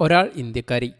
ഒരാൾ ഇന്ത്യക്കാരി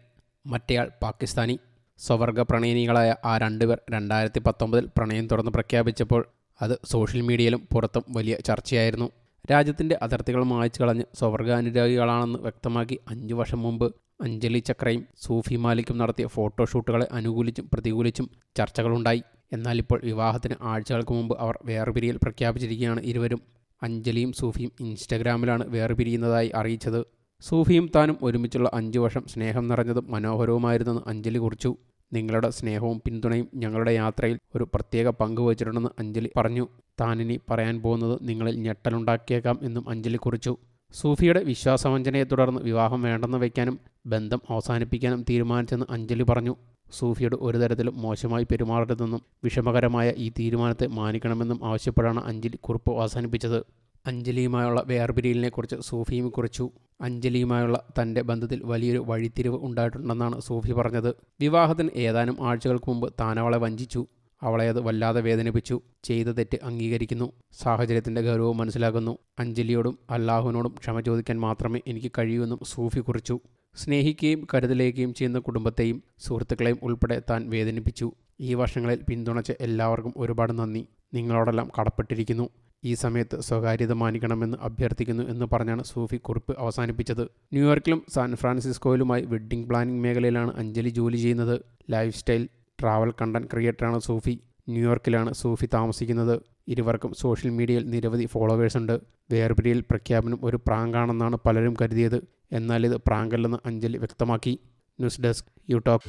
മറ്റേയാൾ പാകിസ്ഥാനി. സ്വവർഗ പ്രണയിനികളായ ആ രണ്ടുപേർ രണ്ടായിരത്തി പത്തൊമ്പതിൽ പ്രണയം തുറന്ന് പ്രഖ്യാപിച്ചപ്പോൾ അത് സോഷ്യൽ മീഡിയയിലും പുറത്തും വലിയ ചർച്ചയായിരുന്നു. രാജ്യത്തിന്റെ അതിർത്തികൾ മായച്ചു കളഞ്ഞ് സ്വവർഗ അനുരാഗികളാണെന്ന് വ്യക്തമാക്കി അഞ്ചു വർഷം മുമ്പ് അഞ്ജലി ചക്രയും സൂഫി മാലിക്കും നടത്തിയ ഫോട്ടോഷൂട്ടുകളെ അനുകൂലിച്ചും പ്രതികൂലിച്ചും ചർച്ചകളുണ്ടായി. എന്നാൽ ഇപ്പോൾ വിവാഹത്തിന് ആഴ്ചകൾക്ക് മുമ്പ് അവർ വേർപിരിയൽ പ്രഖ്യാപിച്ചിരിക്കുകയാണ് ഇരുവരും. അഞ്ജലിയും സൂഫിയും ഇൻസ്റ്റഗ്രാമിലാണ് വേർപിരിയുന്നതായി അറിയിച്ചത്. സൂഫിയും താനും ഒരുമിച്ചുള്ള അഞ്ചു വർഷം സ്നേഹം നിറഞ്ഞതും മനോഹരവുമായിരുന്നെന്ന് അഞ്ജലി കുറിച്ചു. നിങ്ങളുടെ സ്നേഹവും പിന്തുണയും ഞങ്ങളുടെ യാത്രയിൽ ഒരു പ്രത്യേക പങ്ക് വഹിച്ചിട്ടുണ്ടെന്ന് അഞ്ജലി പറഞ്ഞു. താനിനി പറയാൻ പോകുന്നത് നിങ്ങളിൽ ഞെട്ടലുണ്ടാക്കിയേക്കാം എന്നും അഞ്ജലി കുറിച്ചു. സൂഫിയുടെ വിശ്വാസവഞ്ചനയെ തുടർന്ന് വിവാഹം വേണ്ടെന്ന് വയ്ക്കാനും ബന്ധം അവസാനിപ്പിക്കാനും തീരുമാനിച്ചെന്ന് അഞ്ജലി പറഞ്ഞു. സൂഫിയോട് ഒരു തരത്തിലും മോശമായി പെരുമാറരുതെന്നും വിഷമകരമായ ഈ തീരുമാനത്തെ മാനിക്കണമെന്നും ആവശ്യപ്പെടാണ് അഞ്ജലി കുറിപ്പ് അവസാനിപ്പിച്ചത്. അഞ്ജലിയുമായുള്ള വേർപിരിയലിനെക്കുറിച്ച് സൂഫിയും കുറിച്ചു. അഞ്ജലിയുമായുള്ള തന്റെ ബന്ധത്തിൽ വലിയൊരു വഴിത്തിരിവ് ഉണ്ടായിട്ടുണ്ടെന്നാണ് സൂഫി പറഞ്ഞത്. വിവാഹത്തിന് ഏതാനും ആഴ്ചകൾക്ക് മുമ്പ് താൻ അവളെ വഞ്ചിച്ചു. അവളെ അത് വല്ലാതെ വേദനിപ്പിച്ചു. ചെയ്ത തെറ്റ് അംഗീകരിക്കുന്നു. സാഹചര്യത്തിന്റെ ഗൗരവം മനസ്സിലാക്കുന്നു. അഞ്ജലിയോടും അല്ലാഹുവിനോടും ക്ഷമ ചോദിക്കാൻ മാത്രമേ എനിക്ക് കഴിയൂവെന്നും സൂഫി കുറിച്ചു. സ്നേഹിക്കുകയും കരുതലേക്കുകയും ചെയ്യുന്ന കുടുംബത്തെയും സുഹൃത്തുക്കളെയും ഉൾപ്പെടെ താൻ വേദനിപ്പിച്ചു. ഈ വർഷങ്ങളിൽ പിന്തുണച്ച എല്ലാവർക്കും ഒരുപാട് നന്ദി. നിങ്ങളോടെല്ലാം കടപ്പെട്ടിരിക്കുന്നു. ഈ സമയത്ത് സ്വകാര്യത മാനിക്കണമെന്ന് അഭ്യർത്ഥിക്കുന്നു എന്ന് പറഞ്ഞാണ് സൂഫി കുറിപ്പ് അവസാനിപ്പിച്ചത്. ന്യൂയോർക്കിലും സാൻ ഫ്രാൻസിസ്കോയിലുമായി വെഡ്ഡിംഗ് പ്ലാനിംഗ് മേഖലയിലാണ് അഞ്ജലി ജോലി ചെയ്യുന്നത്. ലൈഫ് സ്റ്റൈൽ ട്രാവൽ കണ്ടന്റ് ക്രിയേറ്ററാണ് സൂഫി. ന്യൂയോർക്കിലാണ് സൂഫി താമസിക്കുന്നത്. ഇരുവർക്കും സോഷ്യൽ മീഡിയയിൽ നിരവധി ഫോളോവേഴ്സ് ഉണ്ട്. വേർപിരിയൽ പ്രഖ്യാപനം ഒരു പ്രാങ്കാണെന്നാണ് പലരും കരുതിയത്. എന്നാൽ ഇത് പ്രാങ്കല്ലെന്ന് അഞ്ജലി വ്യക്തമാക്കി. News desk U talk.